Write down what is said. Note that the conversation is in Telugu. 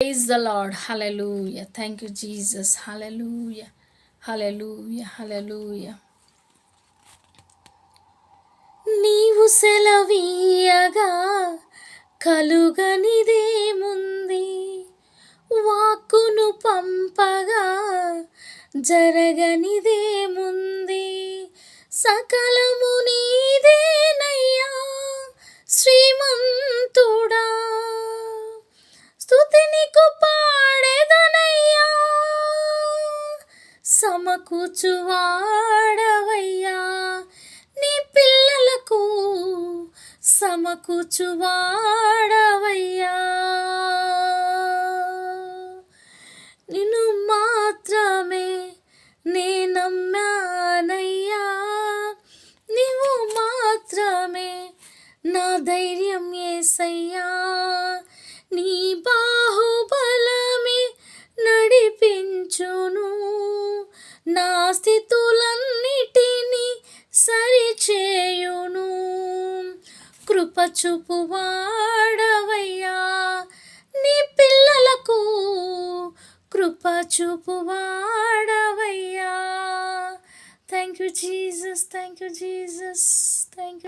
Praise the lord hallelujah thank you Jesus hallelujah hallelujah hallelujah నీవు సెలవీయగా కలుగనిదేముంది? వాక్కును పంపగా జరగనిదేముంది? సకలము సమకూచువాడవయ్యా నీ పిల్లలకు సమకూచువాడవయ్యా నిన్ను మాత్రమే నే నమ్మానయ్యా. నీవు మాత్రమే నా ధైర్యం ఏసయ్యా. నా స్థితులన్నిటినీ సరిచేయును. కృపచూపు వాడవయ్యా నీ పిల్లలకు కృపచూపు వాడవయ్యా thank you Jesus thank you Jesus thank you